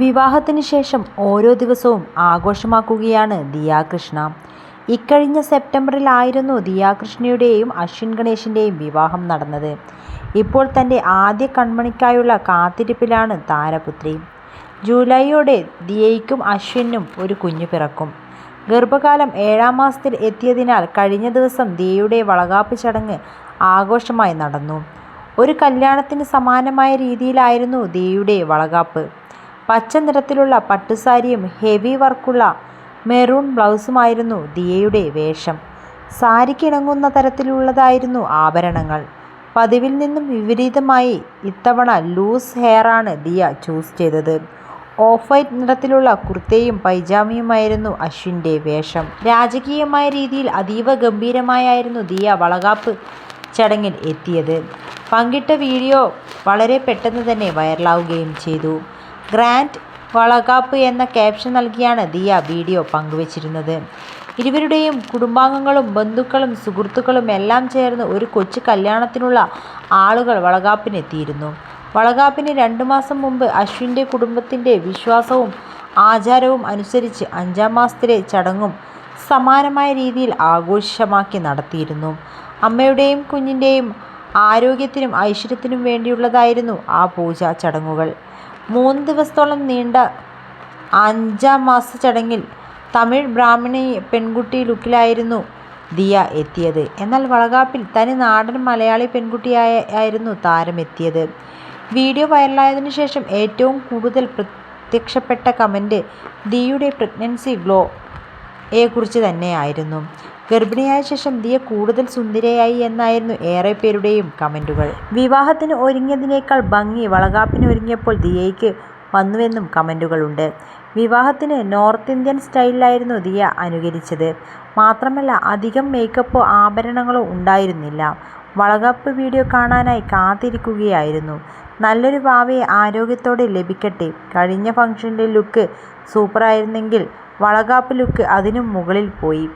വിവാഹത്തിന് ശേഷം ഓരോ ദിവസവും ആഘോഷമാക്കുകയാണ് ദിയാകൃഷ്ണ ഇക്കഴിഞ്ഞ സെപ്റ്റംബറിലായിരുന്നു ദിയാകൃഷ്ണയുടെയും അശ്വിൻ ഗണേശിന്റെയും വിവാഹം നടന്നത്. ഇപ്പോൾ തന്റെ ആദ്യ കൺമണിക്കായുള്ള കാത്തിരിപ്പിലാണ് താരപുത്രി. ജൂലൈയോടെ ദിയയ്ക്കും അശ്വിനും ഒരു കുഞ്ഞു പിറക്കും. ഗർഭകാലം ഏഴാം മാസത്തിൽ എത്തിയതിനാൽ കഴിഞ്ഞ ദിവസം ദിയയുടെ വളകാപ്പ് ചടങ്ങ് ആഘോഷമായി നടന്നു. ഒരു കല്യാണത്തിന് സമാനമായ രീതിയിലായിരുന്നു ദിയയുടെ വളകാപ്പ്. പച്ച നിറത്തിലുള്ള പട്ടുസാരിയും ഹെവി വർക്കുള്ള മെറൂൺ ബ്ലൗസുമായിരുന്നു ദിയയുടെ വേഷം. സാരിക്കിണങ്ങുന്ന തരത്തിലുള്ളതായിരുന്നു ആഭരണങ്ങൾ. പതിവിൽ നിന്നും വിപരീതമായി ഇത്തവണ ലൂസ് ഹെയറാണ് ദിയ ചൂസ് ചെയ്തത്. ഓഫ് വൈറ്റ് നിറത്തിലുള്ള കുർത്തയും പൈജാമയുമായിരുന്നു അശ്വിന്റെ വേഷം. രാജകീയമായ രീതിയിൽ അതീവ ഗംഭീരമായായിരുന്നു ദിയ വളകാപ്പ് ചടങ്ങിൽ എത്തിയത്. പങ്കിട്ട വീഡിയോ വളരെ പെട്ടെന്ന് തന്നെ വൈറലാവുകയും ചെയ്തു. ഗ്രാൻഡ് വളകാപ്പ് എന്ന ക്യാപ്ഷൻ നൽകിയാണ് ദിയ വീഡിയോ പങ്കുവച്ചിരുന്നത്. ഇരുവരുടെയും കുടുംബാംഗങ്ങളും ബന്ധുക്കളും സുഹൃത്തുക്കളും എല്ലാം ചേർന്ന് ഒരു കൊച്ചു കല്യാണത്തിനുള്ള ആളുകൾ വളകാപ്പിനെത്തിയിരുന്നു. വളകാപ്പിന് രണ്ടു മാസം മുമ്പ് അശ്വിന്റെ കുടുംബത്തിന്റെ വിശ്വാസവും ആചാരവും അനുസരിച്ച് അഞ്ചാം മാസത്തിലെ ചടങ്ങും സമാനമായ രീതിയിൽ ആഘോഷമാക്കി നടത്തിയിരുന്നു. അമ്മയുടെയും കുഞ്ഞിന്റെയും ആരോഗ്യത്തിനും ഐശ്വര്യത്തിനും വേണ്ടിയുള്ളതായിരുന്നു ആ പൂജാ ചടങ്ങുകൾ. മൂന്ന് ദിവസത്തോളം നീണ്ട അഞ്ചാം മാസ ചടങ്ങിൽ തമിഴ് ബ്രാഹ്മിണി പെൺകുട്ടി ലുക്കിലായിരുന്നു ദിയ എത്തിയത്. എന്നാൽ വളകാപ്പിൽ തനി നാടൻ മലയാളി പെൺകുട്ടിയായായിരുന്നു താരം എത്തിയത്. വീഡിയോ വൈറലായതിനു ശേഷം ഏറ്റവും കൂടുതൽ പ്രത്യക്ഷപ്പെട്ട കമന്റ് ദിയുടെ പ്രഗ്നൻസി ഗ്ലോയെക്കുറിച്ച് തന്നെയായിരുന്നു. ഗർഭിണിയായ ശേഷം ദിയ കൂടുതൽ സുന്ദരിയായി എന്നായിരുന്നു ഏറെ പേരുടെയും കമന്റുകൾ. വിവാഹത്തിന് ഒരുങ്ങിയതിനേക്കാൾ ഭംഗി വളകാപ്പിന് ഒരുങ്ങിയപ്പോൾ ദിയയ്ക്ക് വന്നുവെന്നും കമന്റുകളുണ്ട്. വിവാഹത്തിന് നോർത്ത് ഇന്ത്യൻ സ്റ്റൈലിലായിരുന്നു ദിയ അനുകരിച്ചത്. മാത്രമല്ല അധികം മേക്കപ്പോ ആഭരണങ്ങളോ ഉണ്ടായിരുന്നില്ല. വളകാപ്പ് വീഡിയോ കാണാനായി കാത്തിരിക്കുകയായിരുന്നു. നല്ലൊരു ഭാവിയെ ആരോഗ്യത്തോടെ ലഭിക്കട്ടെ. കഴിഞ്ഞ ഫംഗ്ഷനിലെ ലുക്ക് സൂപ്പറായിരുന്നെങ്കിൽ വളകാപ്പ് ലുക്ക് അതിനും മുകളിൽ പോയി.